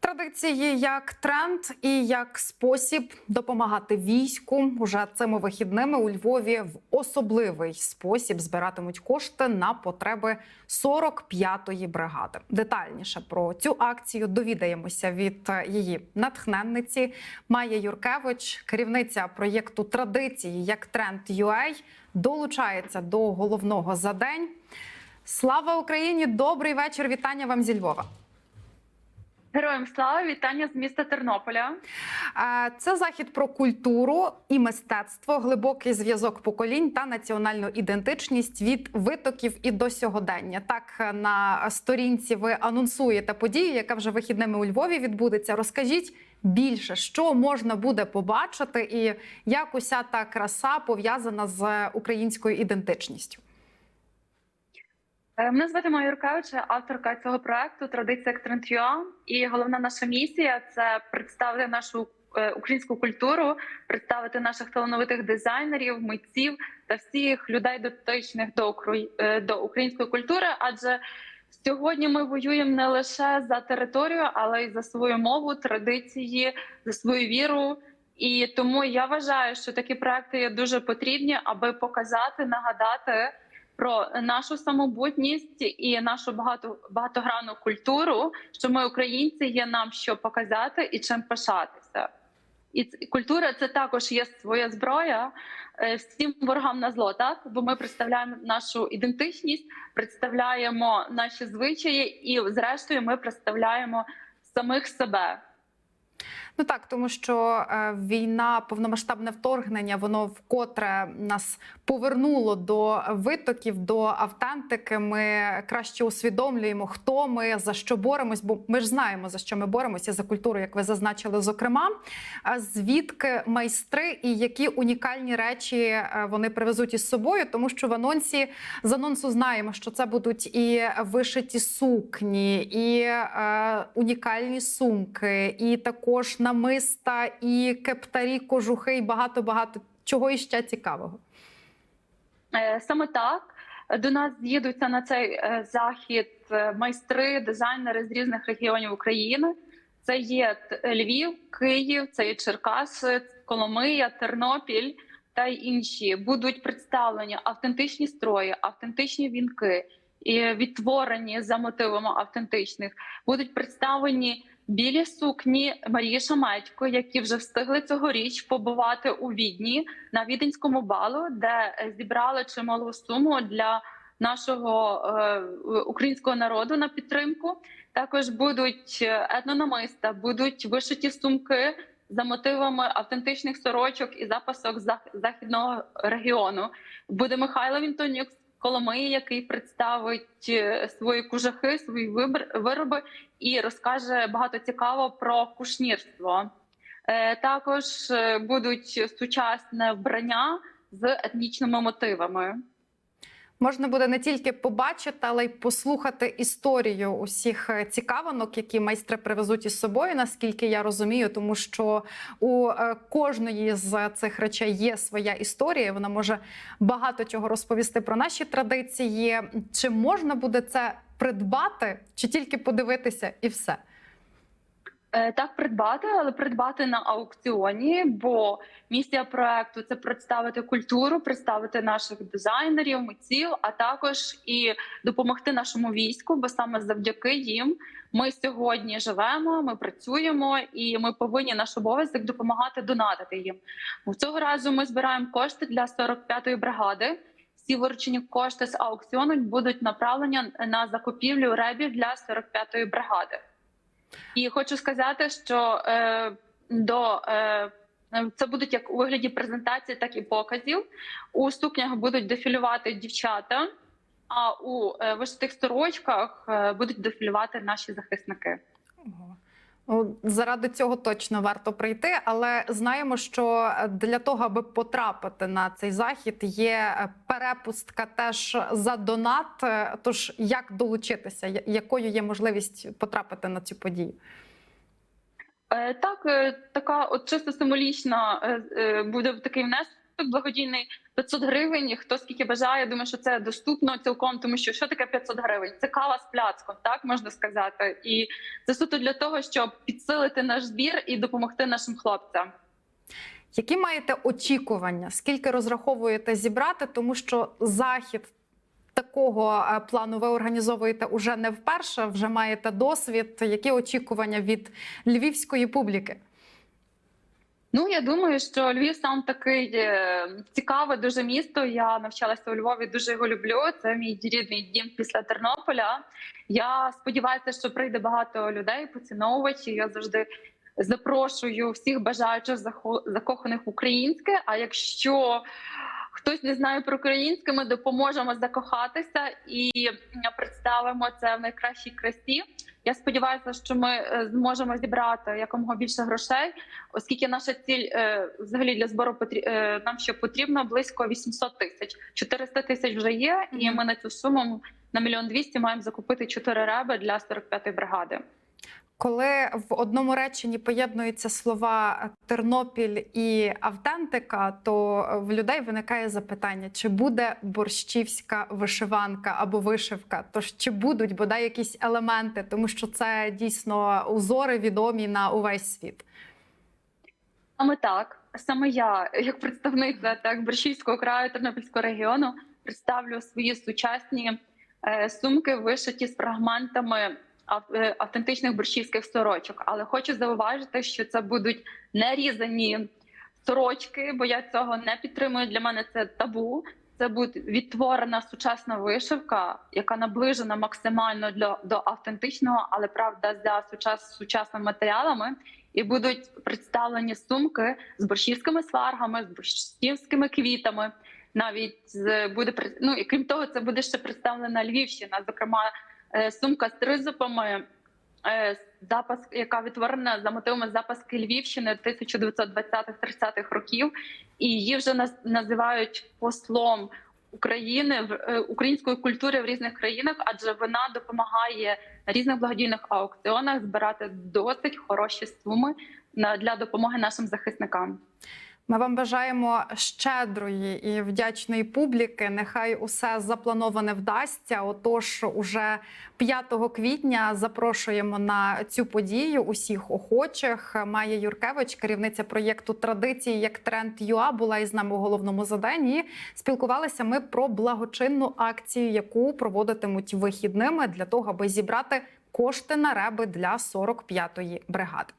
Традиції як тренд і як спосіб допомагати війську уже цими вихідними у Львові в особливий спосіб збиратимуть кошти на потреби 45-ї бригади. Детальніше про цю акцію довідаємося від її натхненниці Майя Юркевич, керівниця проєкту традиції як тренд UA, долучається до головного за день. Слава Україні! Добрий вечір! Вітання вам зі Львова. Героям слава вітання з міста Тернополя. Це захід про культуру і мистецтво, глибокий зв'язок поколінь та національну ідентичність від витоків і до сьогодення. Так е, на сторінці ви анонсуєте подію, яка вже вихідними у Львові відбудеться. Розкажіть більше, що можна буде побачити, і як уся та краса пов'язана з українською ідентичністю. Е, Мене звати Майя Юркевич, авторка цього проекту Традиція як І головна наша місія це представити нашу е, українську культуру, представити наших талановитих дизайнерів, митців та всіх людей дотичних до е, до української культури. Адже сьогодні ми воюємо не лише за територію, але й за свою мову, традиції, за свою віру. І тому я вважаю, що такі проекти є дуже потрібні, аби показати, нагадати про нашу самобутність і нашу багато багатогранну культуру, що ми українці є нам що показати і чим пишатися. І культура це також є своя зброя е, всім ворогам на зло, так бо ми представляємо нашу ідентичність, представляємо наші звичаї, і зрештою ми представляємо самих себе. Ну так, тому що е, війна, повномасштабне вторгнення, воно вкотре нас повернуло до витоків, до автентики. Ми краще усвідомлюємо, хто ми, за що боремось, бо ми ж знаємо за що ми боремося за культуру, як ви зазначили, зокрема. Звідки майстри і які унікальні речі е, вони привезуть із собою, тому що в анонсі з анонсу знаємо, що це будуть і вишиті сукні, і е, унікальні сумки, і також намиста, і кептарі, кожухи, і багато багато чого іще цікавого. Е, Саме так до нас з'їдуться на цей е, захід е, майстри, дизайнери з різних регіонів України. Це є Львів, Київ, це є Черкаси, Коломия, Тернопіль та й інші. Будуть представлені автентичні строї, автентичні вінки відтворені за мотивами автентичних. Будуть представлені білі сукні Марії Шамедько, які вже встигли цьогоріч побувати у Відні на віденському балу, де зібрали чималу суму для нашого е, українського народу на підтримку. Також будуть е, етнонамиста, будуть вишиті сумки за мотивами автентичних сорочок і запасок західного регіону. Буде Михайло Вінтонюк Коломиї, який представить е, свої кужахи, свої вироби і розкаже багато цікаво про кушнірство. Е, Також е, будуть сучасне вбрання з етнічними мотивами. Можна буде не тільки побачити, але й послухати історію усіх е, цікавинок, які майстри привезуть із собою, наскільки я розумію, тому що у е, кожної з цих речей є своя історія. Вона може багато чого розповісти про наші традиції. Чи можна буде це придбати, чи тільки подивитися і все? Е, Так, придбати, але придбати на аукціоні, бо місія проекту це представити культуру, представити наших дизайнерів, митців, а також і допомогти нашому війську, бо саме завдяки їм ми сьогодні живемо, ми працюємо і ми повинні наш обов'язок допомагати донатити їм. Цього разу ми збираємо кошти для 45-ї бригади. Всі виручені кошти з аукціону будуть направлені на закупівлю ребів для 45-ї бригади. І хочу сказати, що е, до е, це будуть як у вигляді презентації, так і показів. У сукнях будуть дефілювати дівчата, а у е, вишитих сорочках е, будуть дефілювати наші захисники. Ого. Заради цього точно варто прийти, але знаємо, що для того, аби потрапити на цей захід, є перепустка теж за донат. Тож як долучитися, якою є можливість потрапити на цю подію? Е, Так, е, така от чисто символічна е, е, буде такий внесок благодійний 500 гривень. Хто скільки бажає, думаю, що це доступно цілком, тому що що таке 500 гривень? Це кава з пляцком, так можна сказати, і це суто для того, щоб підсилити наш збір і допомогти нашим хлопцям. Які маєте очікування? Скільки розраховуєте зібрати? Тому що захід такого е, плану ви організовуєте уже не вперше, вже маєте досвід. Які очікування від львівської публіки? Ну я думаю, що Львів сам такий е, цікаве дуже місто. Я навчалася у Львові, дуже його люблю. Це мій рідний дім після Тернополя. Я сподіваюся, що прийде багато людей, поціновувачів. Я завжди запрошую всіх бажаючих закоханих українське. А якщо хтось не знає про українське, ми допоможемо закохатися і представимо це в найкращій красі. Я сподіваюся, що ми е, зможемо зібрати якомога більше грошей, оскільки наша ціль е, взагалі для збору е, нам ще потрібно близько 800 тисяч. 400 тисяч вже є, і ми на цю суму на мільйон двісті маємо закупити 4 реби для 45-ї бригади. Коли в одному реченні поєднуються слова Тернопіль і автентика, то в людей виникає запитання: чи буде борщівська вишиванка або вишивка? Тож чи будуть бодай якісь елементи, тому що це дійсно узори відомі на увесь світ. Саме так, саме я, як представниця так Борщівського краю Тернопільського регіону, представлю свої сучасні е, сумки, вишиті з фрагментами е, автентичних борщівських сорочок. Але хочу зауважити, що це будуть не різані сорочки, бо я цього не підтримую. Для мене це табу. Це буде відтворена сучасна вишивка, яка наближена максимально для до автентичного, але правда за сучас, сучасними матеріалами. І будуть представлені сумки з борщівськими сваргами, з борщівськими квітами. Навіть з буде ну і крім того, це буде ще представлена Львівщина. Зокрема, е, сумка з тризубами, е, запас, яка відтворена за мотивами запаски Львівщини 1920-30-х років, і її вже наз- називають послом України в е, української культури в різних країнах, адже вона допомагає на різних благодійних аукціонах збирати досить хороші суми для допомоги нашим захисникам. Ми вам бажаємо щедрої і вдячної публіки. Нехай усе заплановане вдасться. Отож, уже 5 квітня запрошуємо на цю подію усіх охочих. Майя Юркевич, керівниця проєкту Традиції як тренд ЮА, була із нами у головному заданні. Спілкувалися ми про благочинну акцію, яку проводитимуть вихідними для того, аби зібрати кошти на реби для 45-ї бригади.